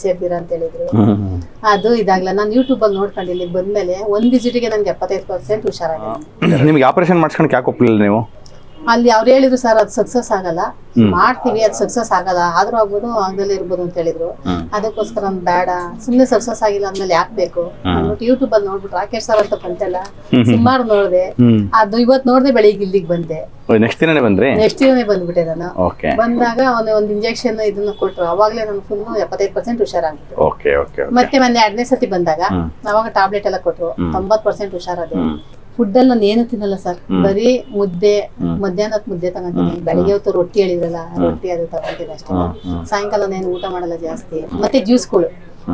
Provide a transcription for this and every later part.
ಸೇರ್ತೀರಾ ಅಂತ ಹೇಳಿದ್ರು. ಅದು ಇದಾಗ್ಲಾ ನಾನು ಯೂಟ್ಯೂಬ್ ಅಲ್ಲಿ ನೋಡ್ಕೊಂಡು ಬಂದ್ಮೇಲೆ ಒಂದ್ ವಿಸಿಟ್ಗೆ ನನ್ಗೆ ಎಪ್ಪತ್ತೈದು ಪರ್ಸೆಂಟ್ ಹುಷಾರಾಗಿದೆ. ನಿಮ್ಗೆ ಆಪರೇಷನ್ ಮಾಡ್ಸ್ಕೊಂಡ್ ಯಾಕೆ ಒಪ್ಲಿಲ್ಲ ನೀವು? ಅಲ್ಲಿ ಅವ್ರು ಹೇಳಿದ್ರು ಸರ್ ಅದು ಸಕ್ಸಸ್ ಆಗಲ್ಲ. ಮಾಡ್ತೀವಿ ಅದು ಸಕ್ಸಸ್ ಆಗಲ್ಲ. ಆದ್ರೂ ಆಗ್ಬೋದು ಆಗದಲ್ಲೇ ಇರ್ಬೋದು ಅಂತ ಹೇಳಿದ್ರು. ಅದಕ್ಕೋಸ್ಕರ ನಾನು ಬೇಡ. ಸುಮ್ನೆ ಸಕ್ಸಸ್ ಆಗಿಲ್ಲ ಅಂದ್ಮೇಲೆ ಯಾಕೆ ಬೇಕು? ಅಂದ್ಬಿಟ್ಟು ಯೂಟ್ಯೂಬ್ ಅಲ್ಲಿ ನೋಡ್ಬಿಟ್ಟು ರಾಕೇಶ್ ಸರ್ ಅಂತ ಬಂತಲ್ಲ ಸುಮಾರು ನೋಡಿದೆ. ಅದು ಇವತ್ತು ನೋಡಿದೆ ಬೆಳಿಗ್ಗೆ ಇಲ್ಲಿಗೆ ಬಂದೆ ನೆಕ್ಸ್ಟ್ ದಿನನೇ ಬಂದ್ರೆ? ನೆಕ್ಸ್ಟ್ ದಿನನೇ ಬಂದ್ಬಿಟ್ಟೆ ನಾನು. ಬಂದಾಗ ಒಂದು ಒಂದು ಇಂಜೆಕ್ಷನ್ ಇದನ್ನ ಕೊಟ್ರು. ಅವಾಗಲೇ ನಾನು ಫುಲ್ ಎಪ್ಪತ್ತೈದು ಪರ್ಸೆಂಟ್ ಹುಷಾರಾಗಿತ್ತು ಮತ್ತೆ ಮೊನ್ನೆ ಎರಡನೇ ಸತಿ ಬಂದಾಗ. ಅವಾಗ ಟ್ಯಾಬ್ಲೆಟ್ ಎಲ್ಲ ಕೊಟ್ರು. ತೊಂಬತ್ ಪರ್ಸೆಂಟ್ ಹುಷಾರಾದೆ. ಫುಡ್ ಅಲ್ಲಿ ನಾನು ಏನು ತಿನ್ನಲ್ಲ ಸರ್ ಬರೀ ಮುದ್ದೆ ಮಧ್ಯಾಹ್ನದ ಮುದ್ದೆ ತಗೊಂತೀನಿ. ಬೆಳಿಗ್ಗೆ ಹೊತ್ತು ರೊಟ್ಟಿ ಹೇಳಿದ್ರಲ್ಲ ರೊಟ್ಟಿ ಅದು ತಗೊಂತೀನಿ ಅಷ್ಟೇ. ಸಾಯಂಕಾಲ ನಾನು ಊಟ ಮಾಡಲ್ಲ ಜಾಸ್ತಿ. ಮತ್ತೆ ಜ್ಯೂಸ್ಗಳು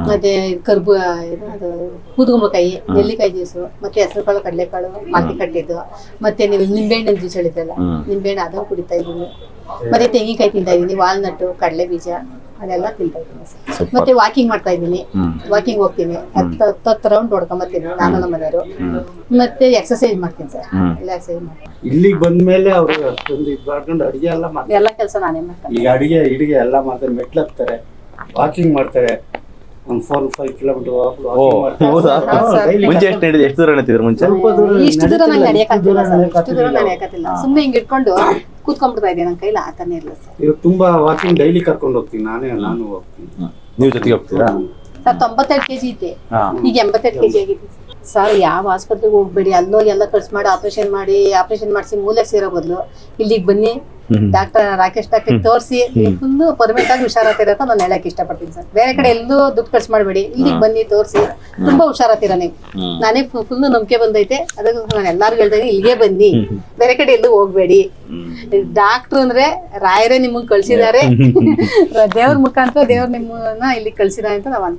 ಮತ್ತೆ ಕರ್ಬು ಇದು ಅದು ಕೂದ್ಗುಂಬಕಾಯಿ ನೆಲ್ಲಿಕಾಯಿ ಜ್ಯೂಸು ಮತ್ತೆ ಹೆಸರುಕಾಳು ಕಡಲೆಕಾಳು ಮಾತಿ ಕಟ್ಟಿದ್ದು ಮತ್ತೆ ನೀವು ನಿಂಬೆಹಣ್ಣಿನ ಜ್ಯೂಸ್ ಹೇಳಿದ್ರಲ್ಲ ನಿಂಬೆಹಣ್ಣು ಅದನ್ನು ಕುಡಿತಾ ಇದ್ದೀನಿ. ಮತ್ತೆ ತೆಂಗಿನಕಾಯಿ ತಿಂತಾ ಇದ್ದೀನಿ ವಾಲ್ನಟ್ಟು ಕಡಲೆ ಬೀಜ. ಅದೆಲ್ಲ ತಿಂತಾ ಇದ್ದೀನಿ ಸರ್. ಮತ್ತೆ ವಾಕಿಂಗ್ ಮಾಡ್ತಾ ಇದ್ದೀನಿ. ವಾಕಿಂಗ್ ಹೋಗ್ತೀನಿ. ಹತ್ತು ಹತ್ತು ರೌಂಡ್ ಹೊಡ್ಕೊಂಬರ್ತೀನಿ ನಾನು ನಮ್ಮ ಮನೆಯವರು. ಮತ್ತೆ ಎಕ್ಸಸೈಸ್ ಮಾಡ್ತೀನಿ ಸರ್. ಎಲ್ಲ ಎಕ್ಸಸೈಸ್ ಮಾಡ್ತೀನಿ. ಇಲ್ಲಿಗೆ ಬಂದ್ಮೇಲೆ ಅವರು ಅಷ್ಟೊಂದು ಇದು ಮಾಡ್ಕೊಂಡು ಅಡಿಗೆ ಎಲ್ಲ ಮಾಡ್ತಾರೆ. ಎಲ್ಲ ಕೆಲಸ ನಾನೇ ಮಾಡ್ತೀನಿ. ಈಗ ಅಡಿಗೆ ಇಡುಗೆ ಎಲ್ಲ ಮಾಡ್ತಾರೆ. ಮೆಟ್ಲು ಹತ್ತಾರೆ. ವಾಕಿಂಗ್ ಮಾಡ್ತಾರೆ. ಒಂದು ಫೋರ್ ಫೈವ್ ಕಿಲೋಮೀಟರ್ ಓ ಹೌದಾ? ಮುಂಚೆ ಎಷ್ಟು ನಡೆದಿದೆ? ಎಷ್ಟು ದೂರ ನಡೆತಿದ್ರು ಮುಂಚೆ? ಇಷ್ಟು ದೂರ ನಂಗೆ ನಡೆಯಕ್ಕಾಗ್ತಿಲ್ಲ ಸರ್. ಇಷ್ಟು ದೂರ ನಡೆಯಕ್ಕಾಗ್ತಿಲ್ಲ ಸುಮ್ಮನೆ ಹಿಂಗೆ ಇಟ್ಕೊಂಡು ಕೂತ್ಕೊಂಡ್ಬಿಡ್ತಾ ಇದ್ದೀನಿ ನನ್ನ ಕೈಲಿ ಆತನೇ ಇಲ್ಲ ಸರ್. ಈಗ ತುಂಬಾ ವಾಕಿಂಗ್ ಡೈಲಿ ಕರ್ಕೊಂಡು ಹೋಗ್ತೀನಿ. ನಾನೇ ನಾನು ಹೋಗ್ತೀನಿ. ನೀವು ಜೊತೆಗೆ ಹೋಗ್ತೀರಾ? ಸರ್ ತೊಂಬತ್ತೆರಡು ಕೆಜಿ ಇದ್ದೆ ಈಗ ಎಂಬತ್ತೆರಡು ಕೆಜಿ ಆಗಿದೆ ಸರ್. ಯಾವ ಆಸ್ಪತ್ರೆಗೆ ಹೋಗ್ಬೇಡಿ ಅಲ್ಲೋಗಿ ಎಲ್ಲ ಖರ್ಚು ಮಾಡಿ ಆಪರೇಷನ್ ಮಾಡಿ ಆಪರೇಷನ್ ಮಾಡಿಸಿ ಮೂಲೆ ಸೇರೋ ಬದಲು ಇಲ್ಲಿಗೆ ಬನ್ನಿ. ಡಾಕ್ಟರ್ ರಾಕೇಶ್ ಡಾಕ್ಟರ್ ತೋರಿಸಿ ಫುಲ್ ಪರ್ಮನೆಂಟ್ ಆಗಿ ಹುಷಾರಾಗ್ತೀರ ಅಂತ ನಾನು ಹೇಳಕ್ ಇಷ್ಟಪಡ್ತೀನಿ ಸರ್. ಬೇರೆ ಕಡೆ ಎಲ್ಲೂ ದುಡ್ಡು ಖರ್ಚು ಮಾಡಬೇಡಿ. ಇಲ್ಲಿಗೆ ಬನ್ನಿ ತೋರಿಸಿ. ತುಂಬಾ ಹುಷಾರಾಗ್ತೀರ ನೀವು. ನಾನೇ ಫುಲ್ ನಂಬಿಕೆ ಬಂದೈತೆ. ಅದಕ್ಕೆ ನಾನು ಎಲ್ಲಾರು ಹೇಳ್ತಾ ಇಲ್ಲಿಗೆ ಬನ್ನಿ. ಬೇರೆ ಕಡೆ ಎಲ್ಲೂ ಹೋಗ್ಬೇಡಿ. ಡಾಕ್ಟರ್ ಅಂದ್ರೆ ರಾಯರೇ ನಿಮ್ಗೆ ಕಳ್ಸಿದ್ದಾರೆ. ದೇವ್ರ ಮುಖಾಂತರ ದೇವ್ರ ನಿಮ್ಮನ್ನ ಇಲ್ಲಿ ಕಳ್ಸಿದಾರೆ ಅಂತ ನಾವು